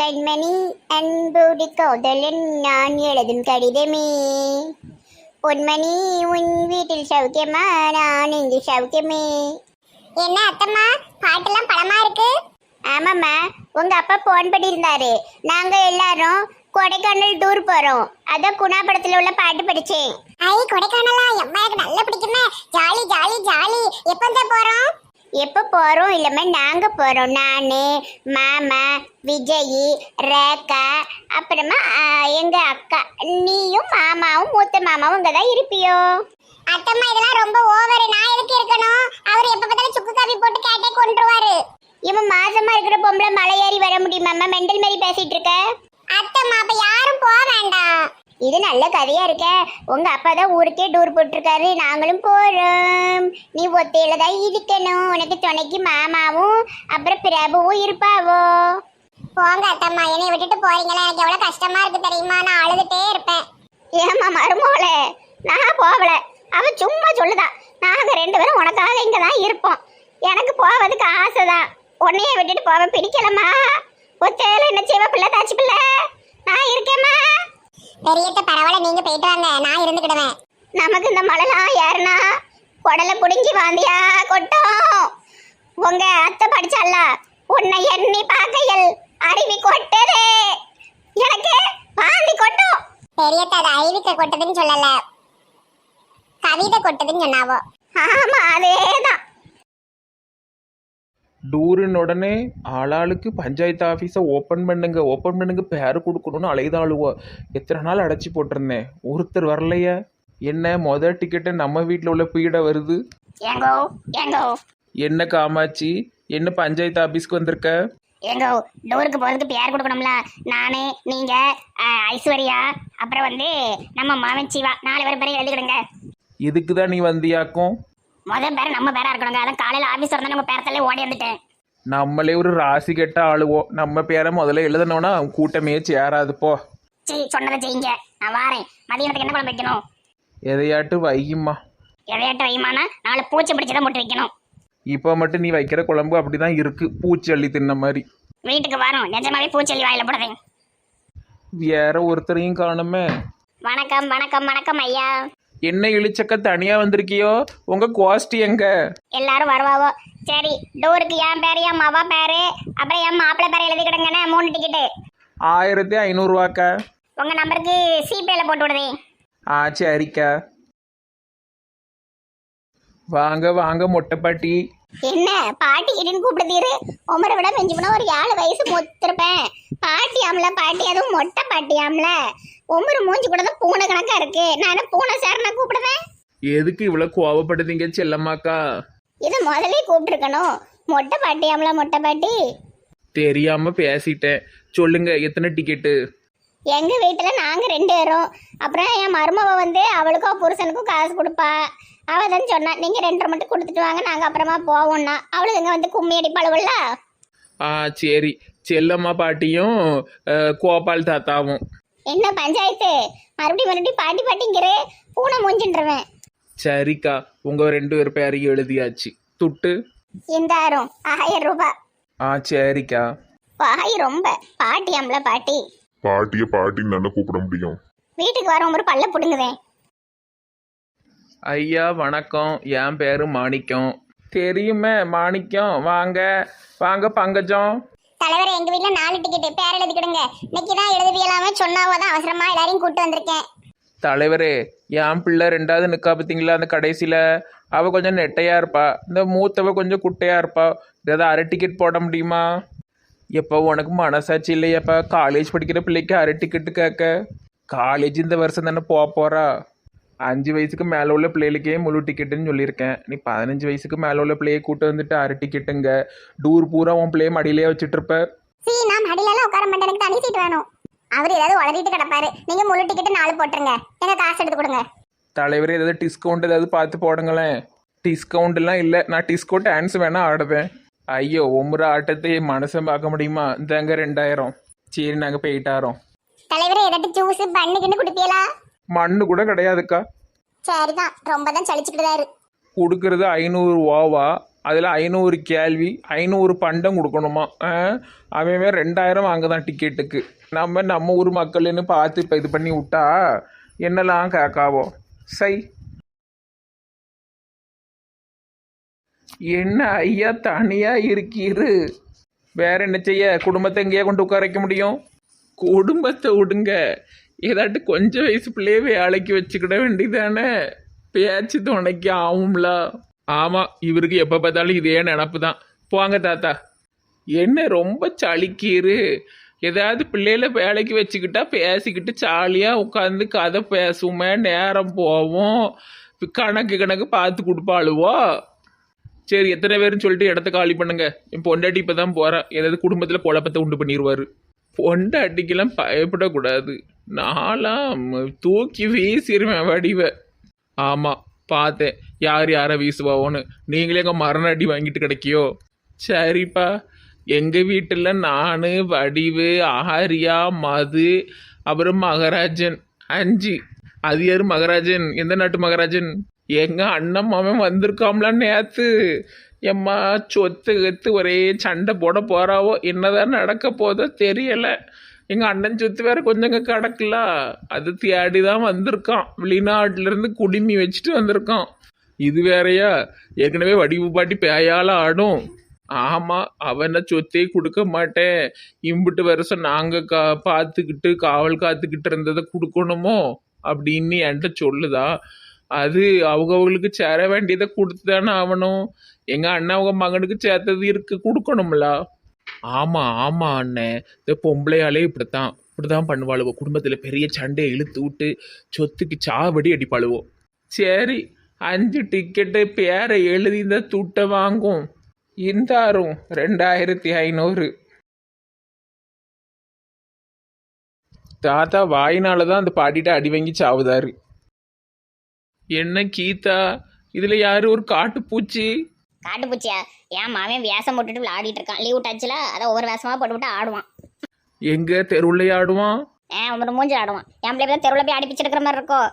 கண்மணி அன்போடு காதலன் நான் எழுதும் கடிதமே. பொன்மணி உன் வீட்டில் சௌக்கியமா? நான் இங்கு சௌக்கியமே. என்ன அத்தம்மா? பாட்டெல்லாம் பழமா இருக்கு? ஆமாம்மா உங்க அப்பா போன் பண்ணியிருந்தாரு. நாங்க எல்லாரும் கொடைக்கானல் டூர் போறோம். அதான் குணா படத்துல உள்ள பாட்டு படிச்சேன். ஐ கொடைக்கானலா? எம்மா எனக்கு நல்லா பிடிக்குமே. Jolly jolly jolly. எப்போ போறோம்? எப்போ போறோம்? இல்லம்மா நாங்க போறோம். நானு மாமா விஜய் ரேகா அப்புறமா ஆ, எங்க அக்கா நீயும் மாமாவும் மூத்த மாமாவும் இங்க தான் இருப்பியோ? அத்தம்மா இதெல்லாம் ரொம்ப ஓவர் நான் எதுக்கு இருக்கணும்? அவர் எப்ப பார்த்தாலும் சுக்கு காபி போட்டு கேட்டே கொண்டுருவாரு இவன் மாசமா இருக்கிற பொம்பளை மலை ஏறி வர முடியுமா மெண்டல் மாதிரி பேசிட்டு இருக்க? அத்தம்மா அப்ப யாரும் போக வேண்டாம். இது நல்ல கதையா இருக்க. உங்க அப்பா தான் ஊருக்கே டூர் போட்டிருக்காரு. நாங்களும் போறோம். நீ ஒத்தையில தான் இருக்கணும். உனக்கு துணைக்கு மாமாவும் அப்புறம் பிரபுவும் இருப்பாவோ? போங்க அத்தம்மா. என்னை விட்டுட்டு போறீங்களா? எனக்கு எவ்வளவு கஷ்டமா இருக்கு தெரியுமா? நான் அழுதுட்டே இருப்பேன். ஏமா மருமோளே நான் போகல. அவ சும்மா சொல்லுதா. நாங்க ரெண்டு பேரும் உனக்காக இங்க தான் இருப்போம். எனக்கு போவதுக்கு ஆசைதான். உன்னையே விட்டுட்டு போவேன். பிடிக்கலம்மா. ஒத்தையில என்ன செய்வ? பிள்ளை தாச்சி பிள்ளை. நான் இருக்கேம்மா. பெரியத்த பரவாயில்ல நீங்க போயிட்டு வாங்க நான் இருந்துக்கிடுவேன். நமக்கு இந்த மழைலாம் ஏறுனா குடலை புடுங்கி வாந்தியா கொட்டும். உங்க அத்தை படிச்சால உன்னை எண்ணி பார்க்கையில் அருவி கொட்டதே. எனக்கு வாந்தி கொட்டும். பெரியத்த அது அருவிக்க கொட்டதுன்னு சொல்லல. கவிதை கொட்டதுன்னு சொன்னாவோ. ஆமா அதேதான். டூரின் உடனே ஆளாளுக்கு பஞ்சாயத்து ஆஃபீஸை ஓப்பன் பண்ணுங்க ஓப்பன் பண்ணுங்க பேர் கொடுக்கணும்னு அலைதாளுவோ. எத்தனை நாள் அடைச்சி போட்டிருந்தேன். ஒருத்தர் வரலையா. என்ன மொதல் டிக்கெட்டு நம்ம வீட்டில் உள்ள பீடை வருது? ஏங்கோ ஏங்கோ. என்ன காமாட்சி? என்ன பஞ்சாயத்து ஆஃபீஸ்க்கு வந்திருக்க? ஏங்கோ டூருக்கு போகிறதுக்கு பேர் கொடுக்கணும்ல. நானு நீங்க அஹ், ஐஸ்வர்யா அப்புறம் வந்து நம்ம மாவன் சிவா. நாலு பேர் பேரையும் எழுதிக்கிடுங்க. இதுக்கு தான் நீ வந்தியாக்கும்? முதல் பேர் நம்ம பேரா இருக்கணுங்க. அதான் காலையில ஆபீஸ் வரணும் உங்க பேரத்தாலே ஓடி வந்துட்டேன். நம்மளே ஒரு ராசி கெட்ட ஆளுவோம். நம்ம பேரை முதல்ல எழுதணும்னா கூட்டமே சேராது போ. சரி சொன்னதை செய்யுங்க. நான் வாரேன். மதியானத்துக்கு என்ன குழம்பு வைக்கணும்? எதையாட்டு வையும்மா. எதையாட்ட வைமானா நாலு பூச்சி பிடிச்சதான் போட்டு வைக்கணும். இப்போ மட்டும் நீ வைக்கிற குழம்பு அப்படிதான் இருக்கு. பூச்சி அள்ளி தின்ன மாதிரி. வீட்டுக்கு வரோம். நிஜமாவே பூச்செல்லி வாயில போடுறேன் வேற ஒருத்தரையும் காணுமே. வணக்கம் வணக்கம் வணக்கம் ஐயா. என்ன இழிச்சக்க தனியா வந்திருக்கியோ? உங்க கோஷ்டி எங்க? எல்லாரும் வருவாவோ. சரி டூருக்கு என் பேரு என் மவா பேரு அப்புறம் என் மாப்பிள்ளை பேரை எழுதிக்கிடுங்கண்ணே மூணு டிக்கெட்டு ஆயிரத்தி ஐநூறுவாக்கா உங்க நம்பருக்கு சிபேல போட்டு விடுதே. ஆ சரிக்கா. வாங்க வாங்க மொட்டைப்பாட்டி என்ன பாட்டி கிட்டின்னு கூப்பிடுதீரு? உமரை விட மிஞ்சி போனா ஒரு ஏழு வயசு முத்திருப்பேன். பாட்டி ஆம்ல பாட்டி அதுவும் மொட்டை பாட்டி ஆம்ல உமரு மூஞ்சி கூட தான் பூனை கணக்கா இருக்கு. நான் என்ன பூனை சார் நான் கூப்பிடுவேன் எதுக்கு இவ்வளவு கோவப்படுதீங்க செல்லம்மாக்கா? இது முதலே கூப்பிட்டுருக்கணும். மொட்டை பாட்டி ஆம்ல மொட்டை பாட்டி. தெரியாம பேசிட்டேன். சொல்லுங்க எத்தனை டிக்கெட்டு எங்க வீட்டுல நாங்க ரெண்டு பேரும். அப்புறம் என் மருமவ வந்து அவளுக்கும் புருஷனுக்கும் காசு கொடுப்பா. அவ தான் சொன்னா நீங்க ரெண்டரை மட்டும் கொடுத்துட்டு வாங்க நாங்க அப்புறமா போவோம்னா. அவளுக்கு இங்க வந்து கும்மி அடிப்பாளுவல்ல? ஆ சரி. செல்லம்மா பாட்டியும் கோபால் தாத்தாவும். என்ன பஞ்சாயத்து? மறுபடியும் மறுபடியும் பாட்டி பாட்டிங்கிற பூனை மூஞ்சின்றவன். சரிக்கா உங்க ரெண்டு பேர் பேரையும் எழுதியாச்சு. துட்டு? இந்தாயிரம் ஆயிரம் ரூபாய் ஆ சரிக்கா. பாய் ரொம்ப பாட்டி அம்ல பாட்டி. பாட்டிய பாட்டின்னு தானே கூப்பிட முடியும். வீட்டுக்கு வர ஒரு பல்ல புடுங்குவேன். ஐயா வணக்கம். என் பேரு மாணிக்கம். தெரியுமே மாணிக்கம். வாங்க வாங்க பங்கஜம். தலைவர் எங்க வீட்ல நாலு டிக்கெட் பேர் எழுதிக்கிடுங்க இன்னைக்கு தான் எழுதுவியலாம சொன்னாவோ தான் அவசரமா எல்லாரையும் கூட்டு வந்திருக்கேன். தலைவரே என் பிள்ளை ரெண்டாவது நிற்கா பார்த்தீங்களா அந்த கடைசியில்? அவள் கொஞ்சம் நெட்டையாக இருப்பா. இந்த மூத்தவ கொஞ்சம் குட்டையாக இருப்பா. ஏதாவது அரை டிக்கெட் போட முடியுமா? எப்போ உனக்கு மனசாட்சி இல்லையாப்பா? காலேஜ் படிக்கிற பிள்ளைக்கு அரை டிக்கெட்டு கேட்க. காலேஜ் இந்த வருஷம் தானே போக போகிறா அஞ்சு வயசுக்கு மேலே உள்ள பிள்ளைகளுக்கே முழு டிக்கெட்டுன்னு சொல்லியிருக்கேன். நீ பதினஞ்சு வயசுக்கு மேலே உள்ள பிள்ளையை கூட்டு வந்துட்டு அரை டிக்கெட்டுங்க டூர் பூரா உன் பிள்ளைய மடியிலே வச்சுட்டு இருப்ப. சீ நான் மடியிலலாம் உட்கார மாட்டேன். எனக்கு தனி சீட் வேணும். அவர் ஏதாவது உளறிட்டு கிடப்பாரு. நீங்க முழு டிக்கெட் நாலு போட்டுருங்க. எங்க காசு எடுத்து கொடுங்க. தலைவர் ஏதாவது டிஸ்கவுண்ட் ஏதாவது பார்த்து போடுங்களேன். டிஸ்கவுண்ட்லாம் இல்லை. நான் டிஸ்கோ டான்ஸ் வேணா ஆடுவேன். ஐயோ ஒவ்வொரு ஆட்டத்தை மனசன் பார்க்க முடியுமா? இந்தாங்க ரெண்டாயிரம். சரி நாங்கள் போயிட்டாரோம் தலைவரே ஏதாட்டு ஜூஸ் பண்ணுக்குன்னு குடிப்பீங்களா? மண்ணு கூட கிடையாதுக்கா. சரிதான். ரொம்ப தான் சலிச்சுக்கிட்டாரு கொடுக்கறது ஐநூறுரூவாவா அதில் ஐநூறு கேள்வி ஐநூறு பண்டம் கொடுக்கணுமா? ஆ? அவன் வேற ரெண்டாயிரம் வாங்குதான் டிக்கெட்டுக்கு. நம்ம நம்ம ஊர் மக்கள்னு பார்த்து இப்போ இது பண்ணி விட்டா என்னெல்லாம் கேட்காவோ? சை. என்ன ஐயா தனியாக இருக்கீரு? வேற என்ன செய்ய? குடும்பத்தை எங்கேயா கொண்டு உட்கார வைக்க முடியும்? குடும்பத்தை விடுங்க. ஏதாட்டு கொஞ்சம் வயசு பிள்ளைய வேலைக்கு வச்சுக்கிட வேண்டியதானே? பேச்சு துணைக்கு ஆகும்ல. ஆமாம் இவருக்கு எப்போ பார்த்தாலும் இதே நினப்பு தான் போங்க தாத்தா. என்ன ரொம்ப சளிக்கீரு ஏதாவது பிள்ளைகளை வேலைக்கு வச்சுக்கிட்டா பேசிக்கிட்டு ஜாலியாக உட்காந்து கதை பேசுவோமே நேரம் போவோம். கணக்கு கணக்கு பார்த்து கொடுப்பாளுவோ? சரி எத்தனை பேருன்னு சொல்லிட்டு இடத்த காலி பண்ணுங்க. என் பொண்டாட்டி இப்போ தான் போகிறேன் ஏதாவது குடும்பத்தில் குழப்பத்தை உண்டு பண்ணிடுவார் பொண்டாட்டிக்கெல்லாம் பயப்படக்கூடாது. நான்லாம் தூக்கி வீசிடுவேன் வடிவை. ஆமாம் பார்த்தேன். யார் யாரை வீசுவாவோன்னு. நீங்களே எங்கள் மரண அடி வாங்கிட்டு கிடைக்கியோ? சரிப்பா. எங்கள் வீட்டில் நான் வடிவு ஆரியா மது அப்புறம் மகராஜன். அஞ்சு. அது யார் மகராஜன்? எந்த நாட்டு மகராஜன்? எங்கள் அண்ணன் மாமன் வந்திருக்காம்ல நேற்று எம்மா சொத்து கத்து ஒரே சண்டை போட போகிறாவோ என்னதான் நடக்க போதோ தெரியலை. எங்கள் அண்ணன் சொத்து வேற கொஞ்சங்க கிடக்கல. அது தேடி தான் வந்திருக்கான். வெளிநாட்டிலேருந்து குடிமி வச்சுட்டு வந்திருக்கான். இது வேறையா? ஏற்கனவே வடிவு பாட்டி பேயால் ஆடும். ஆமாம் அவனை சொத்தே கொடுக்க மாட்டேன். இம்புட்டு வருஷம் நாங்கள் கா பார்த்துக்கிட்டு காவல் காத்துக்கிட்டு இருந்ததை கொடுக்கணுமோ? அப்படின்னு என்கிட்ட சொல்லுதா. அது அவங்கவுங்களுக்கு சேர வேண்டியதை கொடுத்து தானே ஆகணும் எங்கள் அண்ணன் அவங்க மகனுக்கு சேர்த்தது இருக்கு கொடுக்கணும்ல. ஆமாம் ஆமாம் அண்ணே. இந்த பொம்பளையாலே இப்படித்தான். இப்படிதான் பண்ணுவாளுவோ. குடும்பத்தில் பெரிய சண்டையை இழுத்து விட்டு சொத்துக்கு சாவடி அடிப்பாளுவோ. சரி அஞ்சு டிக்கெட்டு பேரை எழுதி இந்த துட்டை வாங்கும். இந்தாரும் ரெண்டாயிரத்தி ஐநூறு. தாத்தா வாயினால தான் அந்த பாட்டிட்ட அடி வாங்கி சாவுதாரு. என்ன கீதா? இதில் யாரு ஒரு காட்டுப்பூச்சி? காட்டுப்பூச்சியா என் மாவன் வேஷம் போட்டுட்டு விளையாடிட்டு இருக்கான். லீவ் டச்சில் அதை ஒவ்வொரு வேஷமா போட்டுவிட்டு ஆடுவான். எங்க? தெருவுல ஆடுவான்? ஏன் ஒரு மூஞ்சி ஆடுவான். என் பிள்ளை தெருவில் போய் அடிப்பிச்சு எடுக்கிற மாதிரி இருக்கும்.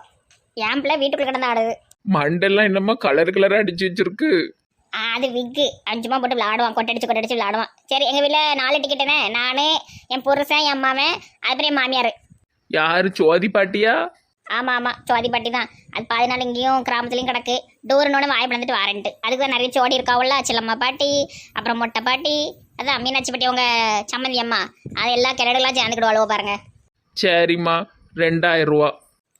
என் பிள்ளை வீட்டுக்குள்ள கிடந்து ஆடுது. மண்டெல்லாம் என்னமோ கலர் கலரா அடிச்சு வச்சிருக்கு. ஆ, அது விக்கு அஞ்சுமா போட்டு விளாடுவான் கொட்டடிச்சு கொட்டடிச்சு விளாடுவான் சரி எங்கள் வீட்டில் நாலு டிக்கெட்டுனே நான் என் புருஷன் என் மாமன் அதுக்கப்புறம் என் மாமியார். யாரு? சோதி பாட்டியா? ஆமாம் ஆமாம் சோதி பாட்டி தான். அது பாதி நாள் இங்கேயும் கிராமத்துலேயும் கிடக்கு. டூர்னோட வாய் பிளந்துட்டு வாரன்ட்டு. அதுக்கு தான் நிறைய சோடி இருக்காவுல்ல சிலம்மா பாட்டி அப்புறம் மொட்டை பாட்டி. அதான் மீனாட்சி பாட்டி உங்க சம்மந்தி அம்மா. அது எல்லா கிரடுலாம் சேர்ந்துக்கிடுவாளுவோ பாருங்க. சரிம்மா. ரெண்டாயிரம் ரூபா.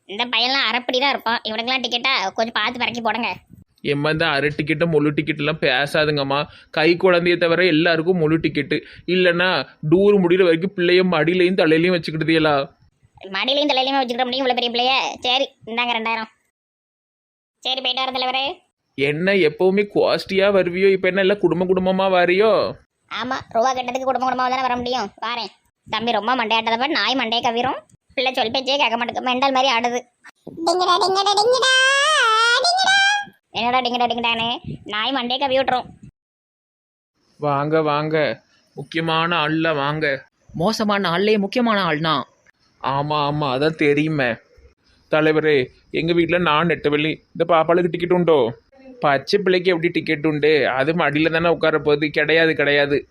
இந்த பையன்லாம் அரைப்படி தான் இருப்பான். இவனுக்கெல்லாம் டிக்கெட்டா கொஞ்சம் பார்த்து பறக்கி போடுங்க. எம்மா இந்த அரை டிக்கெட்டு முழு டிக்கெட்டெல்லாம் பேசாதுங்கம்மா. கை குழந்தைய தவிர எல்லாருக்கும் முழு டிக்கெட்டு இல்லைன்னா டூர் முடிகிற வரைக்கும் பிள்ளைய மடியிலையும் தலையிலையும் வச்சுக்கிட்டதியலா? மடியிலையும் தலையிலையுமே வச்சுக்கிட முடியும் இவ்வளோ பெரிய பிள்ளைய. சரி இந்தாங்க ரெண்டாயிரம். சரி போயிட்டு வர தலைவரே. என்ன எப்பவுமே காஸ்டியாக வருவியோ? இப்போ என்ன எல்லாம் குடும்ப குடும்பமாக வரியோ? ஆமாம் ரூபா கட்டத்துக்கு குடும்ப குடும்பமாக தானே வர முடியும். வாரேன். தம்பி ரொம்ப மண்டையாட்டதை பாரு நாய் மண்டையை கவிரும். பிள்ளை சொல் பேச்சே கேட்க மாட்டேங்க மெண்டல் மாதிரி ஆடுது. என்னடா டிங்கடா டிங்கடானே நாய் மண்டையை கவி விட்டுரும். வாங்க வாங்க. முக்கியமான ஆள்ல வாங்க. மோசமான ஆள்லே முக்கியமான ஆள்னா ஆமாம் ஆமாம் அதான் தெரியுமே. தலைவரே எங்கள் வீட்டில் நான் நெட்டவெளி. இந்த பாப்பாளுக்கு டிக்கெட் உண்டோ? பச்சை பிள்ளைக்கு எப்படி டிக்கெட் உண்டு? அது மடியில் தானே உட்கார போகுது. கிடையாது கிடையாது.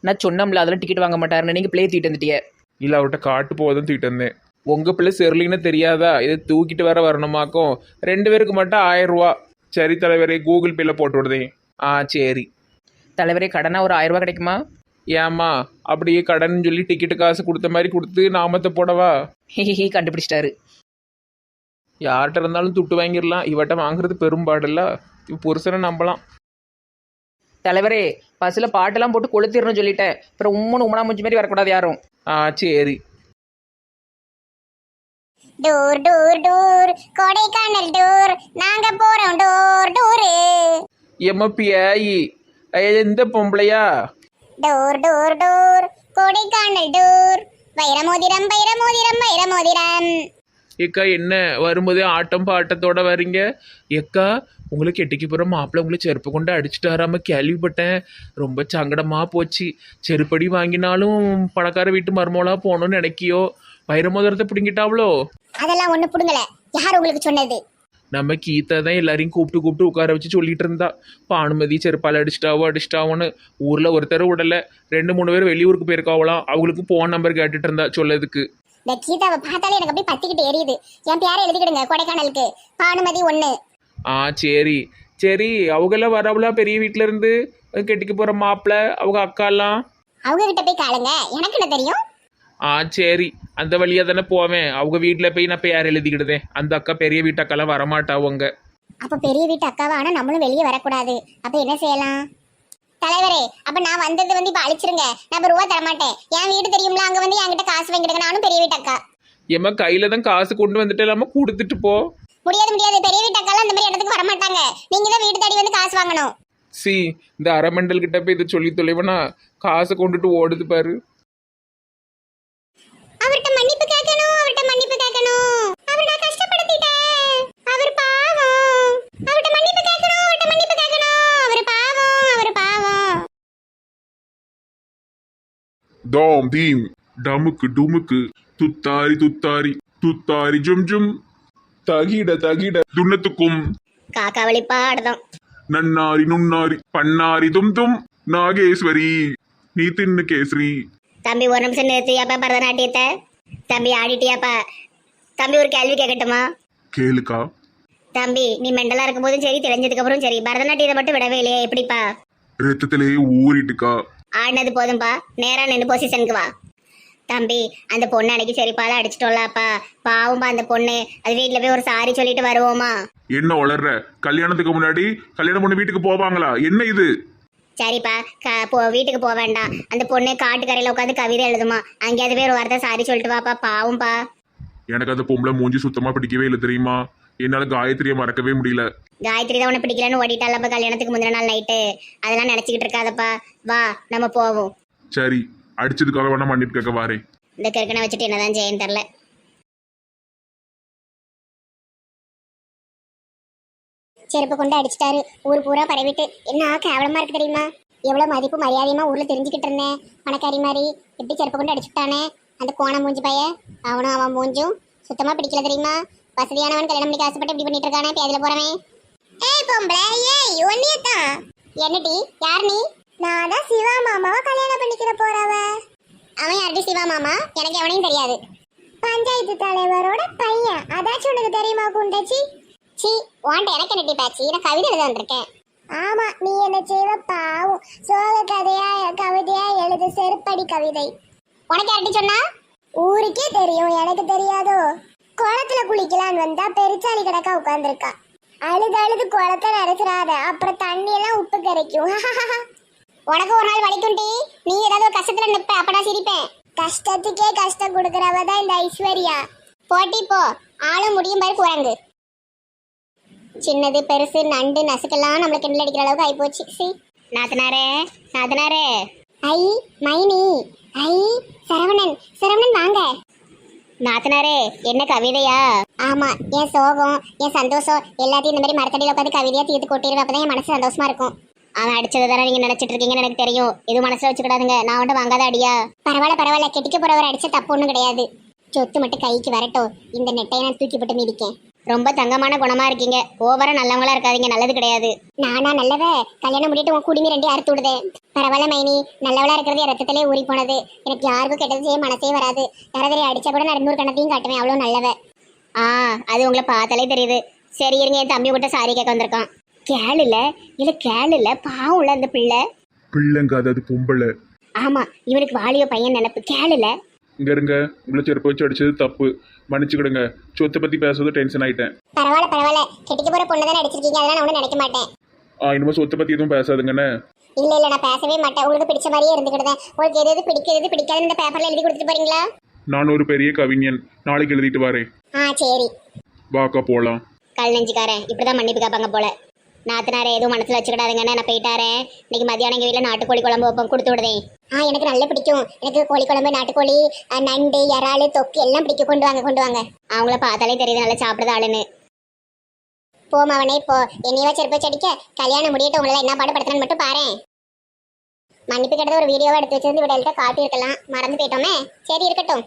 நான் சொன்னோம்ல அதெல்லாம் டிக்கெட் வாங்க மாட்டாருன்னு. நீங்கள் பிளே தூக்கிட்டு வந்துட்டிய. இல்லை அவர்கிட்ட காட்டு போதும் தூக்கிட்டு வந்தேன். உங்கள் பிள்ளை செருலின்னு தெரியாதா? இதை தூக்கிட்டு வர வரணுமாக்கும். ரெண்டு பேருக்கு மட்டும் ஆயிரம் ரூபா சரி தலைவரே கூகுள் பேல போட்டு விடுதேன். ஆ சரி. தலைவரே கடனா ஒரு ஆயிரம் ரூபாய் கிடைக்குமா? ஏம்மா அப்படியே கடன் சொல்லி டிக்கெட்டு காசு கொடுத்த மாதிரி கொடுத்து நாமத்தை போடவா? ஹிஹி கண்டுபிடிச்சிட்டாரு. யார்கிட்ட இருந்தாலும் துட்டு வாங்கிடலாம். இவட்ட வாங்குறது பெரும்பாடுல்ல புருஷனை நம்பலாம். தலைவரே பஸ்ஸில் பாட்டெல்லாம் போட்டு கொளுத்திடணும்னு சொல்லிட்டேன். அப்புறம் உம்மனு உமனா மூஞ்சி மாதிரி வரக்கூடாது யாரும். ஆ சரி. Tour tour tour. Kodaikanal tour. நாங்க போறோம் டூர் டூரு. எம்ம பியாயி. எந்த பொம்பளையா? Tour tour tour. Kodaikanal tour. வைரமோதிரம் வைரமோதிரம் வைரமோதிரம். ஏக்கா என்ன? வரும்போதே ஆட்டம் பாட்டத்தோட வரீங்க? ஏக்கா உங்களுக்கு எட்டிக்கு போகிற மாப்பிள்ளை உங்களை செருப்பு கொண்டு அடிச்சுட்டு வராம கேள்விப்பட்டேன். ரொம்ப சங்கடமாக போச்சு. செருப்படி வாங்கினாலும் பணக்கார வீட்டு மருமோளா போகணும்னு நினைக்கியோ? வைரமோதிரத்தை பிடிங்கிட்டாவளோ? அதெல்லாம் ஒண்ணு புடுங்கல. யார் உங்களுக்கு சொன்னது? நம்ம கீதா தான் எல்லாரையும் கூப்பிட்டு கூப்பிட்டு உட்கார வச்சு சொல்லிட்டு இருந்தா. பானுமதி செருப்பால் அடிச்சிட்டாவோ அடிச்சிட்டாவோன்னு ஊரில் ஒருத்தர் விடல ரெண்டு மூணு பேர் வெளியூருக்கு போயிருக்காவலாம். அவங்களுக்கு ஃபோன் நம்பர் கேட்டுட்டு இருந்தா சொல்லதுக்கு. இந்த கீதாவை பார்த்தாலே எனக்கு அப்படியே பத்திக்கிட்டு எரியுது. என் பேரை எழுதிக்கிடுங்க கொடைக்கானலுக்கு. பானுமதி ஒண்ணு. ஆ சரி. சரி அவங்கெல்லாம் வரவளா பெரிய வீட்டில இருந்து கெட்டிக்க போகிற மாப்பிள்ள அவங்க அக்காலாம்? அவங்க கிட்ட போய் காலுங்க எனக்கு என்ன தெரியும்? ஆ சரி. அந்த வழியாக தானே போவேன். அவங்க வீட்டில் போய் நான் பேர் எழுதிக்கிடுதேன் அந்த அக்கா பெரிய வீட்டு அக்காலாம் வரமாட்டாவங்க அப்ப பெரிய வீட்டு அக்காவா? ஆனா நம்மளும் வெளியே வரக்கூடாது. அப்ப என்ன செய்யலாம்? தலைவரே அப்ப நான் வந்தது வந்து இப்ப அழிச்சிருங்க. நான் இப்ப ரூபா தரமாட்டேன். என் வீடு தெரியும்ல அங்க வந்து என்கிட்ட காசு வாங்கிடுங்க. நானும் பெரிய வீட்டு அக்கா. ஏம்மா கையில் தான் காசு கொண்டு வந்துட்டு இல்லாமல் கொடுத்துட்டு போ. முடியாது முடியாது. பெரிய வீட்டு அக்காலாம் அந்த மாதிரி இடத்துக்கு வரமாட்டாங்க. நீங்க தான் வீடு தேடி வந்து காசு வாங்கணும். சி இந்த அரமண்டல் கிட்ட போய் இதை சொல்லி தொலைவனா? காசை கொண்டுட்டு ஓடுது பாரு அவர்ட்ட மன்னிப்பு கேட்கணும் அவர்ட்ட மன்னிப்பு கேட்கணும் அவர் நான் கஷ்டப்படுத்திட்டேன் அவர் பாவம் அவர்ட்ட மன்னிப்பு கேட்கணும் அவர்ட்ட மன்னிப்பு கேட்கணும் அவர் பாவம் அவர் பாவம் தாம் தீம் டமுக்கு டுமுக்கு துத்தாரி துத்தாரி துத்தாரி ஜும் ஜும். தகிட தகிட துண்ணத்துக்கும். காக்கா வழி பாடுதான். நன்னாரி நுண்ணாரி பன்னாரி தும் தும். நாகேஸ்வரி நீ தின்னு கேசரி. தம்பி ஒரு நிமிஷம் நிறுத்தியாப்பா பரதநாட்டியத்தை? தம்பி ஆடிட்டியாப்பா? தம்பி ஒரு கேள்வி கேட்கட்டுமா கேளுக்கா. தம்பி நீ மெண்டலா இருக்கும்போதும் சரி தெரிஞ்சதுக்கு அப்புறம் சரி. பரதநாட்டியத்தை மட்டும் விடவே இல்லையே எப்படிப்பா? ரத்தத்திலே ஊறிட்டுக்கா. ஆடினது போதும்பா. நேரா நின்று பொசிஷனுக்கு வா. தம்பி அந்த பொண்ணு அன்னைக்கு சரிப்பால அடிச்சிட்டோம்லப்பா. பாவம்பா அந்த பொண்ணு. அது வீட்டில் போய் ஒரு சாரி சொல்லிட்டு வருவோமா? என்ன வளர்ற கல்யாணத்துக்கு முன்னாடி கல்யாணம் பண்ணி வீட்டுக்கு போவாங்களா? என்ன இது? சரிப்பா க போ வீட்டுக்கு போக வேண்டாம். அந்த பொண்ணு காட்டுக்கரையில் உட்காந்து கவிதை எழுதுமா. அங்கேயாவது போய் ஒரு வார்த்தை சாரி சொல்லிட்டு வாப்பா பாவம்பா. எனக்கு அந்த பொம்பளை மூஞ்சி சுத்தமா பிடிக்கவே இல்லை தெரியுமா? என்னால காயத்ரியை மறக்கவே முடியல. காயத்ரி தான் உன்னை பிடிக்கலன்னு ஓடிட்டாலப்பா கல்யாணத்துக்கு முந்தின நாள் நைட்டு அதெல்லாம் நினச்சிக்கிட்டு இருக்காதப்பா. வா நம்ம போவோம். சரி அடிச்சதுக்காக வேணா மன்னிப்பு கேட்க வாரேன் இந்த கற்கனை வச்சுட்டு என்னதான் செய்யன்னு தெரில செருப்பு கொண்டு அடிச்சிட்டாரு. ஊர் பூரா பரவிட்டு. என்ன கேவலமா இருக்கு தெரியுமா? எவ்வளவு மதிப்பு மரியாதையுமா ஊர்ல தெரிஞ்சுக்கிட்டு இருந்தேன். பணக்காரி மாதிரி. எப்படி செருப்பு கொண்டு அடிச்சுட்டானே அந்த கோண மூஞ்சி பைய. அவனும் அவன் மூஞ்சும் சுத்தமா பிடிக்கல தெரியுமா? வசதியானவன் கல்யாணம் பண்ணிக்க ஆசைப்பட்டு இப்படி பண்ணிட்டு இருக்கானே பேதில போறவன். ஏய் பொம்பளை ஏய் ஒன்னியத்தான் என்னடி யார் நீ? நான் தான் சிவா மாமாவை கல்யாணம் பண்ணிக்கிற போறவ. அவன் யார்டி சிவா மாமா? எனக்கு எவனையும் தெரியாது. பஞ்சாயத்து தலைவரோட பையன். அதாச்சும் உனக்கு தெரியுமா குண்டச்சி? சி வாண்ட எனக்கு என்னடி பேச்சு? நான் கவிதை எழுத வந்திருக்கேன். ஆமா நீ என்ன செய்வ? பாவம். சோக கதையா கவிதையா எழுது செருப்படி கவிதை. உனக்கு யார்ட்டி சொன்னா? ஊருக்கே தெரியும். எனக்கு தெரியாதோ? குளத்துல குளிக்கலான்னு வந்தா பெருச்சாலி கிடக்கா உட்காந்துருக்கான் அழுது அழுது குளத்தை நினைச்சிடாத அப்புறம் தண்ணி எல்லாம் உப்பு கரைக்கும். உனக்கு ஒரு நாள் வலிக்கும்டி நீ ஏதாவது கஷ்டத்துல நிப்ப அப்ப நான் சிரிப்பேன். கஷ்டத்துக்கே கஷ்டம் கொடுக்கறவ தான் இந்த ஐஸ்வர்யா. போட்டி போ. ஆளும் முடியும் பாரு குரங்கு. சின்னது பெருசு நண்டு நசுக்கெல்லாம் நம்மளுக்கு கிண்டல் அடிக்கிற அளவுக்கு ஆயிப்போச்சு. சி. நாத்தனாரே நாத்தனாரே. ஐ மைனி. ஐ சரவணன். சரவணன் வாங்க. நாத்தனாரே என்ன கவிதையா? ஆமா என் சோகம் என் சந்தோஷம் எல்லாத்தையும் இந்த மாதிரி மரத்தடியில் உட்காந்து கவிதையா தீர்த்து கொட்டிடுவேன் அப்பதான் என் மனசு சந்தோஷமா இருக்கும். அவன் அடிச்சதை தானே நீங்க நினைச்சிட்டு இருக்கீங்கன்னு எனக்கு தெரியும். இது மனசுல வச்சுக்கிடாதுங்க. நான் மட்டும் வாங்காத அடியா? பரவாயில்ல பரவாயில்ல. கெட்டிக்க போறவர் அடிச்ச தப்பு ஒண்ணும் கிடையாது. சொத்து மட்டும் கைக்கு வரட்டும். இந்த நெட்டையை நான் தூக்கி போட்டு மிதிக்கேன். ரொம்ப தங்கமான குணமா இருக்கீங்க. ஓவரா நல்லவங்களா இருக்காதீங்க. நல்லது கிடையாது. நானா நல்லவ? கல்யாணம் முடிட்டு உன் குடிமி ரெண்டு அறுத்து விடுதே பரவாயில்ல மைனி. நல்லவளா இருக்கிறது ரத்தத்திலே ஊறி போனது. எனக்கு யாருக்கும் கெட்டது செய்ய மனசே வராது. யாராவது அடிச்சா கூட நான் நூறு கணத்தையும் காட்டுவேன். அவ்வளோ நல்லவ. ஆ அது உங்களை பார்த்தாலே தெரியுது. சரி இருங்க என் தம்பி கிட்ட சாரி கேட்க வந்திருக்கான். கேளுல இல்ல. கேளுல பாவம்ல அந்த பிள்ளை. பிள்ளைங்க அது பொம்பளை. ஆமா இவனுக்கு வாலிய பையன் நினைப்பு. கேளுல இங்க இருங்க. உங்களை செருப்பு வச்சு அடிச்சது தப்பு. மன்னிச்சுக்கிடுங்க. சொத்தை பத்தி பேசுறது டென்ஷன் ஆயிட்டேன். பரவாயில்ல பரவாயில்ல. கெட்டிக்க போற பொண்ணு தானே அடிச்சிருக்கீங்க. அதெல்லாம் நான் ஒன்றும் நினைக்க மாட்டேன். ஆ இனிமே சொத்தை பத்தி எதுவும் பேசாதுங்கண்ணே. இல்ல இல்ல நான் பேசவே மாட்டேன். உங்களுக்கு பிடிச்ச மாதிரியே இருந்துக்கிட்டேன் உங்களுக்கு எது எது பிடிக்கிறது எது பிடிக்காதுன்னு இந்த பேப்பர்ல எழுதி கொடுத்துட்டு போறீங்களா? நான் ஒரு பெரிய கவிஞன். நாளைக்கு எழுதிட்டு வரேன். ஆ சரி. வாக்கா போலாம். கல் நெஞ்சுக்காரன். இப்படிதான் மன்னிப்பு கேட்பாங்க போல. நாத்தனாரே எதுவும் மனசுல வச்சுக்கிடாதுங்கன்னு நான் போயிட்டாரேன் இன்னைக்கு மதியானம் எங்கள் வீட்டில் நாட்டுக்கோழி குழம்பு வைப்போம் கொடுத்து விடுதேன் ஆ எனக்கு நல்லா பிடிக்கும். எனக்கு கோழி குழம்பு நாட்டுக்கோழி அஹ், நண்டு இறாலு தொக்கு எல்லாம் பிடிக்கும். கொண்டு வாங்க கொண்டு வாங்க. அவங்கள பார்த்தாலே தெரியுது நல்லா சாப்பிடுறது ஆளுன்னு. போமா அவனே இப்போ என்னையவா செருப்பு வச்சு அடிக்க? கல்யாணம் முடியட்டும் உங்களை என்ன பாடுபடுத்துறேன்னு மட்டும் பாரு மன்னிப்பு கேட்டது ஒரு வீடியோவா எடுத்து வச்சிருந்து விடல்கிட்ட காட்டியிருக்கலாம் மறந்து போயிட்டோமே. சரி இருக்கட்டும்.